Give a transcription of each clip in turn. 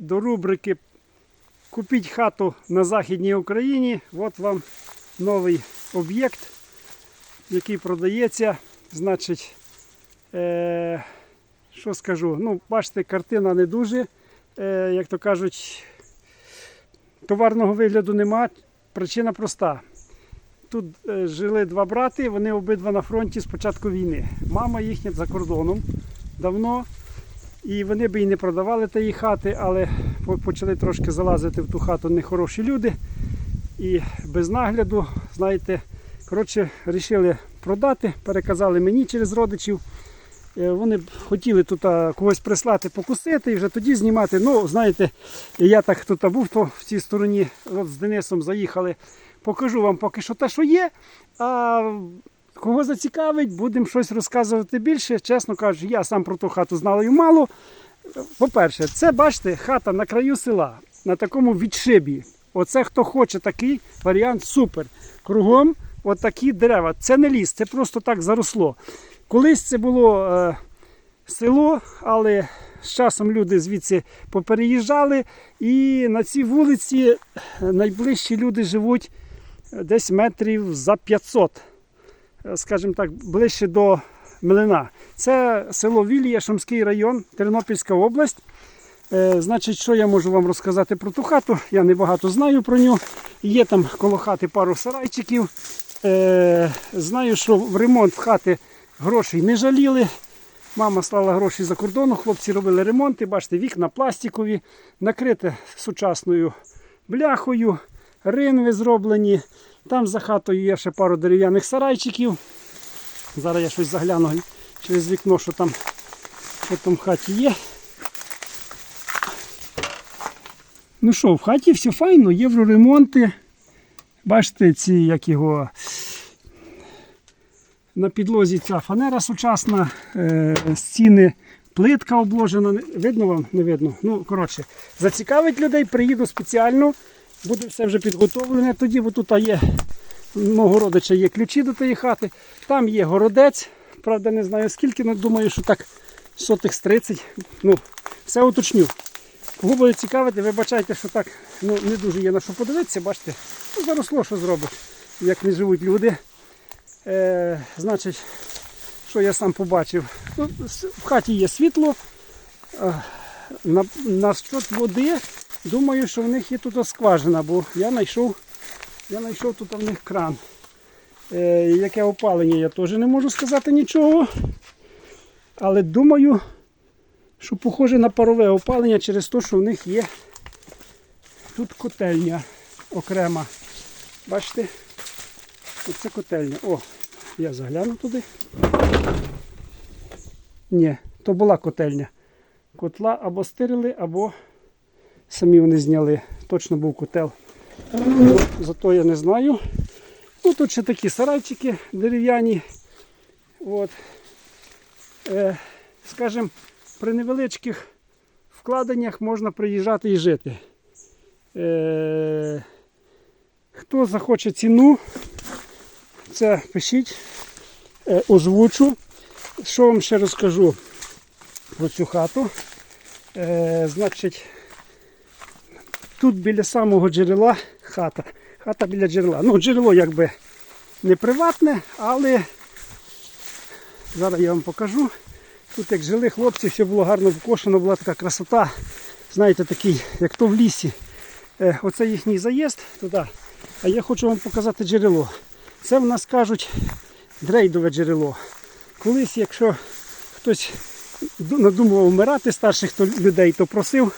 до рубрики Купіть хату на Західній Україні. От вам новий об'єкт, який продається. Значить, е, що скажу? Ну, бачите, картина не дуже, е, як то кажуть, товарного вигляду нема. Причина проста. Тут е, жили два брати, вони обидва на фронті з початку війни. Мама їхня за кордоном давно. І вони би і не продавали тієї хати, але почали трошки залазити в ту хату нехороші люди. І без нагляду, знаєте, коротше, вирішили продати, переказали мені через родичів. Е, Вони б хотіли тут когось прислати покусити і вже тоді знімати. Ну, знаєте, я так тут був то в цій стороні, от з Денисом заїхали. Покажу вам поки що те, що є. А кого зацікавить, будемо щось розказувати більше. Чесно кажучи, я сам про ту хату знаю мало. По-перше, це бачите, хата на краю села, на такому відшибі. Оце хто хоче такий варіант, супер. Кругом отакі дерева. Це не ліс, це просто так заросло. Колись це було е, село, але з часом люди звідси попереїжджали. І на цій вулиці найближчі люди живуть десь метрів за 500, е, скажімо так, ближче до Млина. Це село Вілія, Шумський район, Тернопільська область. Е, значить, що я можу вам розказати про ту хату? Я не багато знаю про нього. Є там коло хати пару сарайчиків. Е, знаю, що в ремонт хати грошей не жаліли. Мама слала гроші за кордону, хлопці робили ремонти, бачите, вікна пластикові, накрите сучасною бляхою, ринви зроблені. Там за хатою є ще пару дерев'яних сарайчиків. Зараз я щось загляну через вікно, що там, що там в хаті є. Ну що, в хаті все файно, євроремонти. Бачите, ці як його. На підлозі ця фанера сучасна, е, стіни, плитка обложена. Видно вам? Не видно. Ну, коротше, зацікавить людей, приїду спеціально, буде все вже підготовлене. Тоді, бо тут є мого родича є ключі до тієї хати. Там є городець. Правда, не знаю скільки, але думаю, що так сотих з 30. Ну, все уточню. Кого буде цікавити, вибачайте, що так ну, не дуже є на що подивитися, бачите, ну, заросло, що зробиш, як не живуть люди. Е, значить, що я сам побачив? Ну, в хаті є світло. Е, на, на щот води, думаю, що в них є тут скважина, бо я знайшов, я знайшов тут в них кран. Е, яке опалення, я теж не можу сказати нічого. Але думаю, що похоже на парове опалення через те, що в них є тут котельня окрема. Бачите? Оце котельня. О, я загляну туди. Ні, то була котельня. Котла або стирили, або самі вони зняли. Точно був котел. Зато я не знаю. Ну, тут ще такі сарайчики дерев'яні. От. Е, скажімо, при невеличких вкладеннях можна приїжджати і жити. Е, хто захоче ціну, це пишіть, е, озвучу. Що вам ще розкажу про цю хату? Е, значить, тут біля самого джерела хата. Хата біля джерела. Ну, джерело якби не приватне, але зараз я вам покажу. Тут як жили хлопці, все було гарно вкошено, була така красота. Знаєте, такий, як то в лісі. Е, оце їхній заїзд туди. А я хочу вам показати джерело. Це в нас кажуть дрейдове джерело. Колись, якщо хтось надумував вмирати старших людей, то просив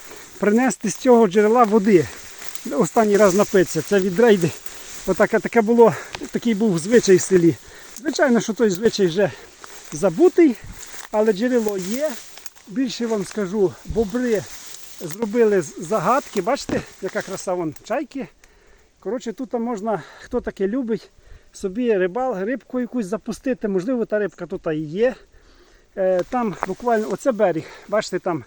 принести з цього джерела води. Останній раз напитися. Це від дрейди. Отаке таке було, такий був звичай в селі. Звичайно, що той звичай вже забутий, але джерело є. Більше вам скажу, бобри зробили з- загадки. Бачите, яка краса вон чайки. Коротше, тут можна, хто таке любить, собі рибал, рибку якусь запустити. Можливо, та рибка тут і є. Е, Там буквально оце берег. Бачите, там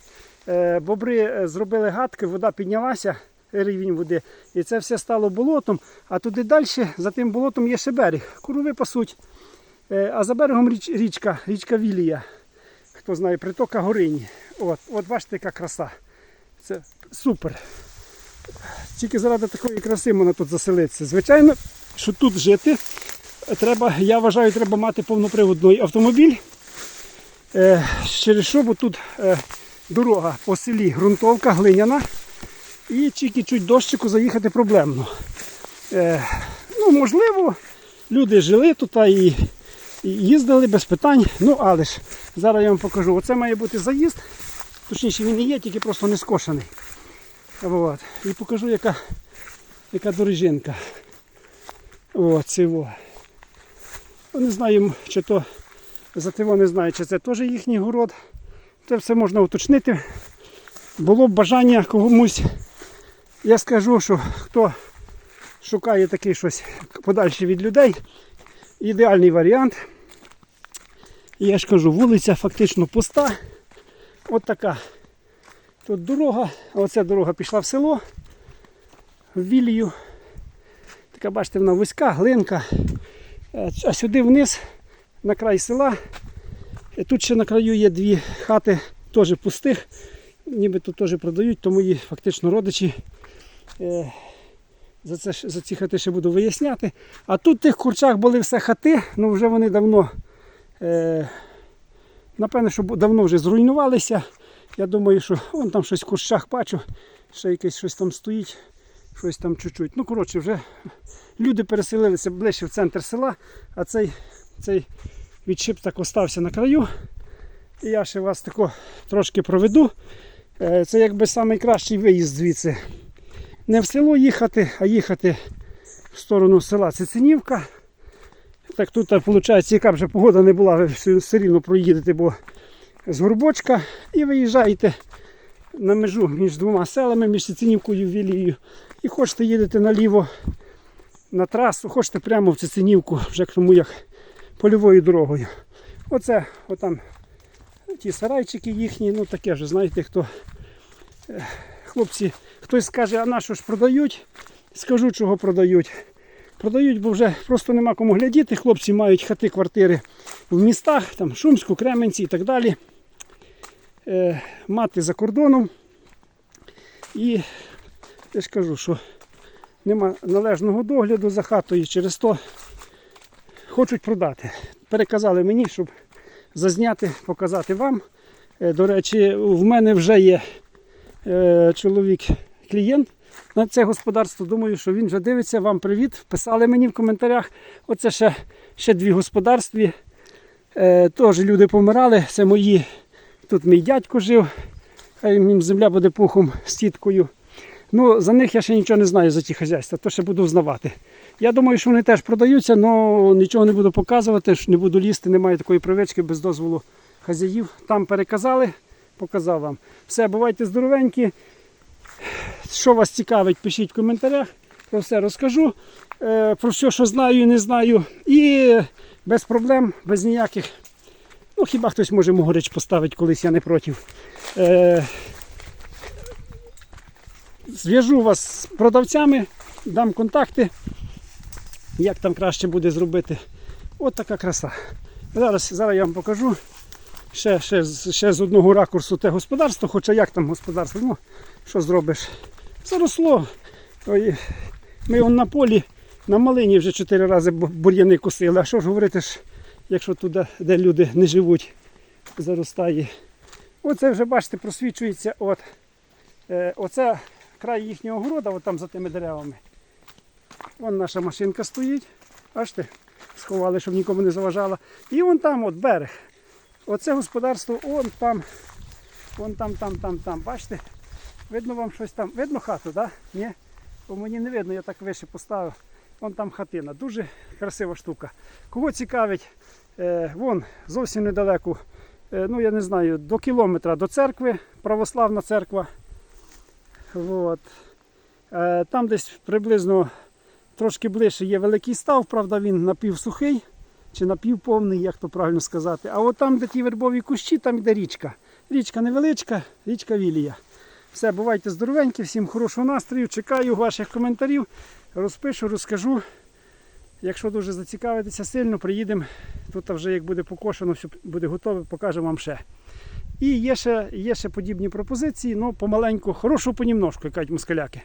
бобри е, зробили гадки, вода піднялася, рівень води, і це все стало болотом. А туди далі, за тим болотом є ще берег. Курови пасуть. Е, А за берегом річ, річка, річка Вілія. Хто знає, притока Горині. От, от бачите, яка краса. Це супер. Тільки заради такої краси можна тут заселитися. Звичайно, що тут жити треба, я вважаю, треба мати повноприводний автомобіль. Е, через що, бо тут е, дорога по селі ґрунтовка, глиняна. І тільки чуть дощику заїхати проблемно. Е, ну, можливо, люди жили тут і, і їздили без питань. Ну, але ж зараз я вам покажу. Оце має бути заїзд. Точніше він і є, тільки просто не скошений. От. І покажу, яка, яка дорожинка. От, цього. Не знаю, чи то зативо не знаю, чи це теж їхній город. Це все можна уточнити. Було б бажання комусь. Я скажу, що хто шукає такий щось подальше від людей, ідеальний варіант. Я ж кажу, вулиця фактично пуста. От така. Тут дорога, оця дорога пішла в село, в Вілію. Така, бачите, вона вузька, глинка. Е, А сюди вниз, на край села. Тут ще на краю є дві хати, теж пустих. Ніби тут теж продають, тому її фактично родичі. Е, За, це, за ці хати ще буду виясняти. А тут в тих курчах були все хати, ну вже вони давно, е, напевне, що давно вже зруйнувалися. Я думаю, що вон там щось в кущах бачу, ще якесь щось там стоїть, щось там чуть-чуть. Ну, коротше, вже люди переселилися ближче в центр села, а цей, цей відчіп так остався на краю. І я ще вас тако трошки проведу. Е, Це якби найкращий виїзд звідси. Не в село їхати, а їхати в сторону села Цицинівка. Так тут, виходить, яка б вже погода не була, ви все рівно проїдете, бо з Горбочка і виїжджаєте на межу між двома селами, між Цицинівкою і Вілією. І хочете їдете наліво на трасу, хочете прямо в Цицинівку, вже тому як польовою дорогою. Оце отам ті сарайчики їхні, ну таке вже, знаєте, хто е, хлопці, хтось скаже, а на що ж продають? Скажу, чого продають. Продають, бо вже просто нема кому глядіти. Хлопці мають хати, квартири в містах, там Шумську, Кременці і так далі. Е, мати за кордоном. І я ж кажу, що нема належного догляду за хатою, через то хочуть продати. Переказали мені, щоб зазняти, показати вам. Е, До речі, в мене вже є е, чоловік клієнт на це господарство. Думаю, що він вже дивиться. Вам привіт. Писали мені в коментарях. Оце ще, ще дві господарстві. Е, Теж люди помирали. Це мої. Тут мій дядько жив. Хай їм земля буде пухом з тіткою. Ну, за них я ще нічого не знаю за ті хазяйства, то ще буду взнавати. Я думаю, що вони теж продаються, але нічого не буду показувати, не буду лізти, немає такої привички без дозволу хазяїв. Там переказали, показав вам. Все, бувайте здоровенькі. Що вас цікавить, пишіть в коментарях. Про все розкажу. Е, Про все, що знаю і не знаю. І без проблем, без ніяких. Ну, хіба хтось може могорич поставити колись, я не проти. Зв'яжу вас з продавцями, дам контакти, як там краще буде зробити. От така краса. Зараз, зараз я вам покажу ще, ще, ще з одного ракурсу те господарство, хоча як там господарство, ну що зробиш? Заросло. Ми он на полі, на малині вже чотири рази бу- бур'яни косили. А що ж говорити, якщо туди, де люди не живуть, заростає. Оце вже, бачите, просвічується. От. Е, оце край їхнього города, там за тими деревами. Вон наша машинка стоїть. Бачите, сховали, щоб нікому не заважало. І вон там от берег. Оце господарство, он там, вон там, там, там, там. Бачите? Видно вам щось там. Видно хату, так? Да? Ні? Бо мені не видно, я так вище поставив. Вон там хатина. Дуже красива штука. Кого цікавить, е, вон зовсім недалеко, е, ну я не знаю, до кілометра до церкви, православна церква. От. Е, Там десь приблизно трошки ближче є великий став, правда він напівсухий чи напівповний, як то правильно сказати. А от там, де ті вербові кущі, там йде річка. Річка невеличка, річка Вілія. Все, бувайте здоровенькі, всім хорошого настрою. Чекаю ваших коментарів. Розпишу, розкажу. Якщо дуже зацікавитеся сильно, приїдемо. Тут вже як буде покошено, все буде готове, покажемо вам ще. І є ще, є ще подібні пропозиції, ну помаленьку, хорошу понімножку, кажуть москаляки.